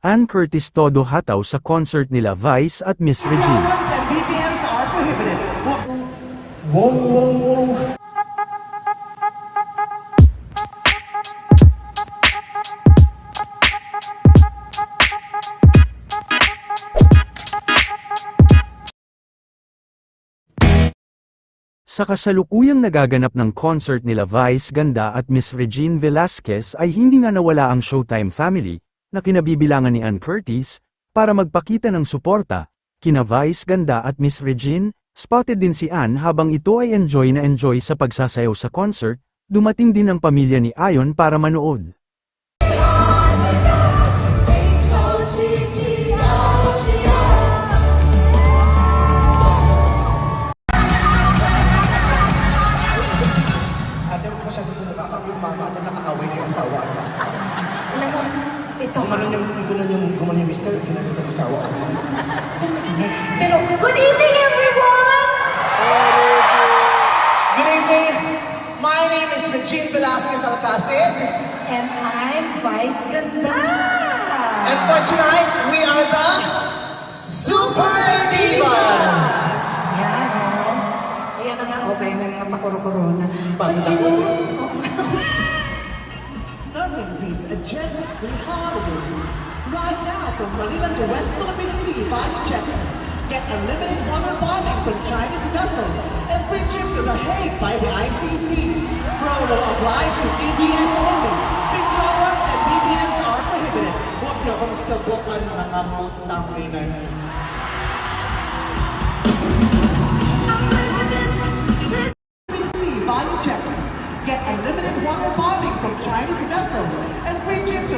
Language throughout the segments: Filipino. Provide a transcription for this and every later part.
Ann Curtis todo hataw sa concert nila Vice at Miss Regine. Sa kasalukuyang nagaganap ng concert nila Vice Ganda at Miss Regine Velasquez ay hindi nga nawala ang Showtime family, na kinabibilangan ni Ann Curtis, para magpakita ng suporta, kina Vice Ganda at Miss Regine, spotted din si Ann habang ito ay enjoy na enjoy sa pagsasayaw sa concert, dumating din ang pamilya ni Ayon para manood. Ate, huwag masyadong bumukha kami yung mama at nakakaway niya yung asawa. Alam mo, ito. Gumanon yung, gumanon yung, gumanon yung mister, ginamit ng asawa. Pero, good evening everyone! Good evening. My name is Regine Velasquez Alcacid. And I'm Vice Ganda! And for tonight, we are the Super a Free Holiday. Right now, from Manila to West Philippine Sea via jet. Get unlimited water bombing from Chinese vessels and free trip to The Hague by the ICC. Promo applies to EBS only. Big flowers and BBMs are prohibited. Huwag niyo akong sabukan mga putang ina niyo. Sea via jet. Get unlimited water bombing from Chinese vessels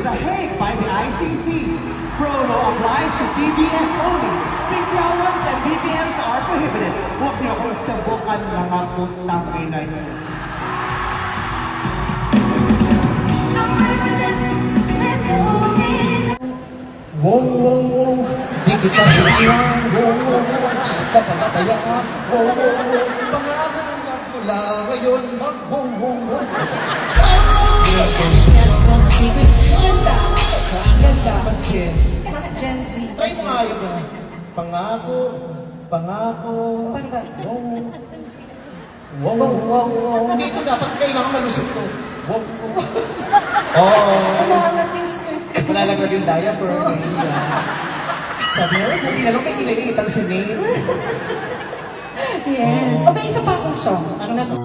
to The Hague by the ICC. Promo applies to DBS only. Big allowance and BBMs are prohibited. Huwag niyo akong sabukan mga putang ina niyo. Wow, wow, wow. Di kita iwan. Wow, wow, wow. Kapalatayaan. Wow, wow, wow. Pangarang magmula ngayon. Mag, wow, wow, pangako, pangako. Paano ba? Wow. Wow, Wow, wow. wow, wow. Dito dapat kailangan malusot to. Wow. Oo. Umangat yung skirt ko. Malalaglag yung diaper. Nahiya. Sabi niya, hindi na lang may kinaliit ang sinay. Yes. O, may isa pa akong song. Anong na, song?